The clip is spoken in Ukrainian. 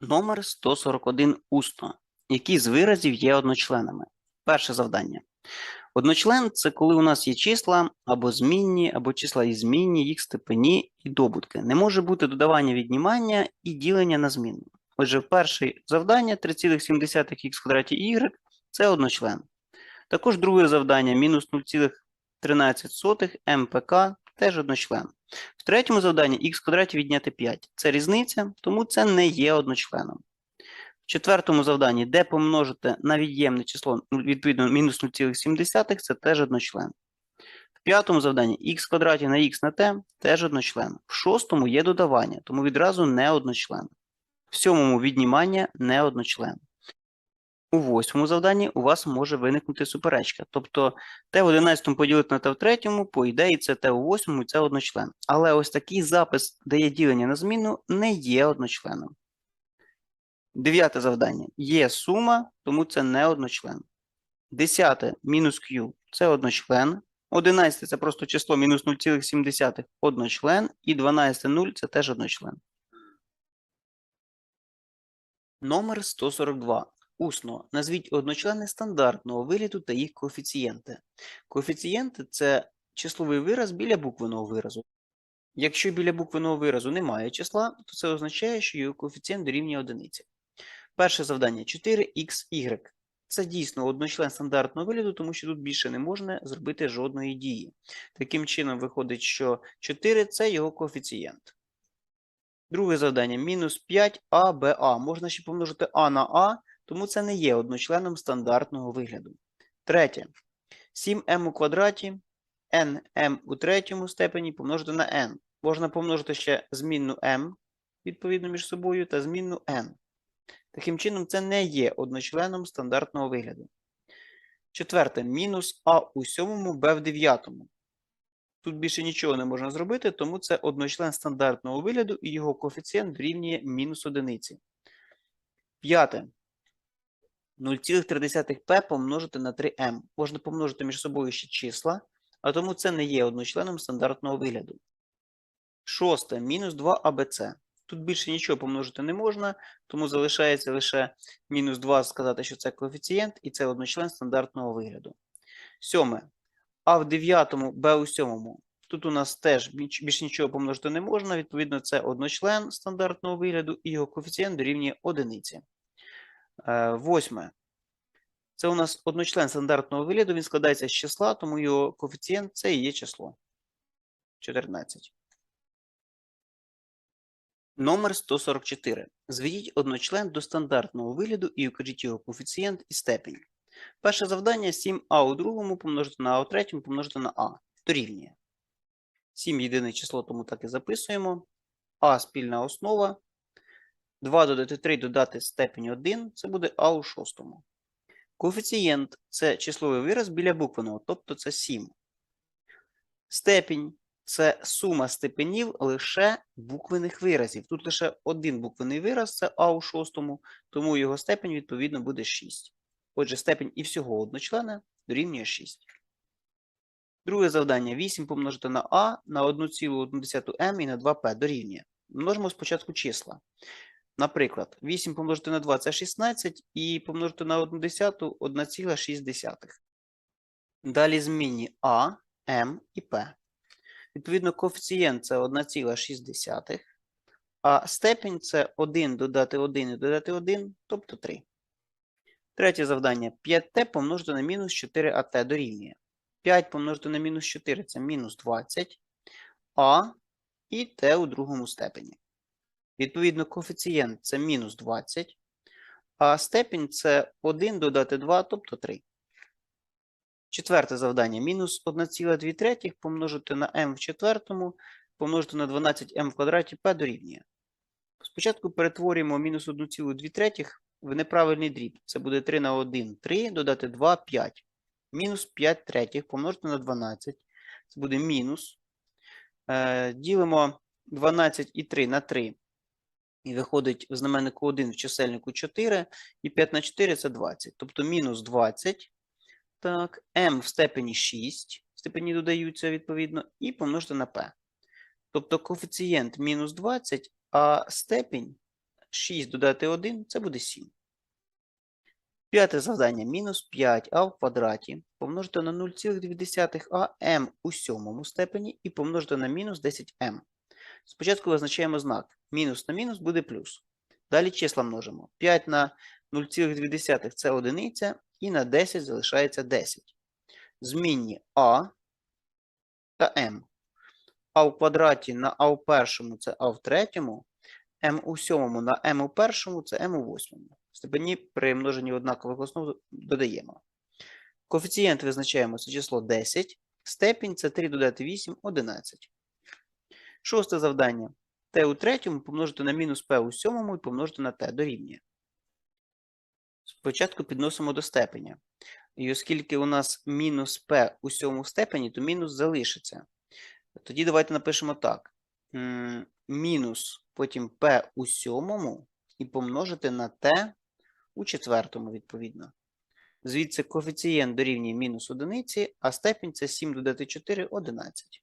Номер 141 усно. Які з виразів є одночленами? Перше завдання. Одночлен це коли у нас є числа або змінні, або числа і змінні, їх степені і добутки. Не може бути додавання віднімання і ділення на змінну. Отже, перше завдання 3,7х квадраті y це одночлен. Також друге завдання мінус 0,13 МПК теж одночлен. В третьому завданні х квадраті відняти 5. Це різниця, тому це не є одночленом. В четвертому завданні, де помножити на від'ємне число, відповідно, мінус 0,7, це теж одночлен. В п'ятому завданні х квадраті на х на t теж одночлен. В шостому є додавання, тому відразу не одночлен. В сьомому віднімання не одночлен. У восьмому завданні у вас може виникнути суперечка. Тобто Т в 11 поділити на Т в третьому, по ідеї, це Т у восьмому і це одночлен. Але ось такий запис, де є ділення на зміну, не є одночленом. Дев'яте завдання. Є сума, тому це не одночлен. Десяте мінус Q це одночлен. Одинадцяте це просто число мінус 0,7 одночлен. І 12 0 це теж одночлен. Номер 142. Усно. Назвіть одночлени стандартного вигляду та їх коефіцієнти. Коефіцієнти це числовий вираз біля буквеного виразу. Якщо біля буквеного виразу немає числа, то це означає, що його коефіцієнт дорівнює одиниці. Перше завдання 4xy. Це дійсно одночлен стандартного вигляду, тому що тут більше не можна зробити жодної дії. Таким чином, виходить, що 4 це його коефіцієнт. Друге завдання мінус 5аба. Можна ще помножити а на а, тому це не є одночленом стандартного вигляду. Третє. 7m у квадраті, nm у третьому степені помножити на n. Можна помножити ще змінну m, відповідно між собою, та змінну n. Таким чином, це не є одночленом стандартного вигляду. Четверте. Мінус а у сьомому, b в дев'ятому. Тут більше нічого не можна зробити, тому це одночлен стандартного вигляду і його коефіцієнт дорівнює мінус одиниці. П'яте. 0,3p помножити на 3m. Можна помножити між собою ще числа, а тому це не є одночленом стандартного вигляду. Шосте. Мінус 2abc. Тут більше нічого помножити не можна, тому залишається лише мінус 2 сказати, що це коефіцієнт, і це одночлен стандартного вигляду. Сьоме. А в дев'ятому, Б у сьомому. Тут у нас теж більш більш нічого помножити не можна, відповідно, це одночлен стандартного вигляду, і його коефіцієнт дорівнює одиниці. Е, Восьме. Це у нас одночлен стандартного вигляду, він складається з числа, тому його коефіцієнт це і є число. 14. Номер 144. Зведіть одночлен до стандартного вигляду і укажіть його коефіцієнт і степень. Перше завдання 7а у другому помножити на а у третьому помножити на а. Дорівнює. 7 єдине число, тому так і записуємо. А спільна основа. 2 додати 3 додати степень 1 це буде а у шостому. Коефіцієнт це числовий вираз біля буквеного, тобто це 7. Степінь це сума степенів лише буквених виразів. Тут лише один буквений вираз це а у шостому, тому його степень відповідно буде 6. Отже, степень і всього одночлена дорівнює 6. Друге завдання 8 помножити на а на 1,1m і на 2p дорівнює. Множимо спочатку числа. Наприклад, 8 помножити на 2 це 16 і помножити на 1 десяту 1,6. Далі змінні а, m і p. Відповідно, коефіцієнт це 1,6, а степень це 1 додати 1 і додати 1, тобто 3. Третє завдання 5t помножити на мінус 4at дорівнює. 5 помножити на мінус 4 це мінус 20, а і t у другому степені. Відповідно, коефіцієнт це мінус 20, а степень це 1 додати 2, тобто 3. Четверте завдання. Мінус 1,2 помножити на m в четвертому, помножити на 12m в квадраті p дорівнює. Спочатку перетворюємо мінус 1,2 в неправильний дріб. Це буде 3 на 1 – 3, додати 2 – 5. Мінус 5 третіх помножити на 12. Це буде мінус. Е, ділимо 12 і 3 на 3. І виходить в знаменнику 1 в чисельнику 4. І 5 на 4 це 20. Тобто мінус 20. Так, m в степені 6. Степені додаються відповідно. І помножити на p. Тобто коефіцієнт мінус 20, а степень 6 додати 1 це буде 7. П'яте завдання мінус 5а в квадраті помножити на 0,2а m у сьомому степені і помножити на мінус 10m. Спочатку визначаємо знак. Мінус на мінус буде плюс. Далі числа множимо. 5 на 0,2 це одиниця, і на 10 залишається 10. Змінні а та m. А в квадраті на а в першому це а в третьому, m у сьомому на m у першому це m у восьмому. Степені при множенні однакових основ додаємо. Коефіцієнт визначаємо це число 10, степінь це 3 додати 8 – 11. Шосте завдання. t у третьому помножити на мінус p у сьомому і помножити на t дорівнює. Спочатку підносимо до степеня. І оскільки у нас мінус p у сьомому степені, то мінус залишиться. Тоді давайте напишемо так. Мінус потім p у сьомому і помножити на t у четвертому, відповідно. Звідси коефіцієнт дорівнює мінус одиниці, а степінь це 7 додати 4 – 11.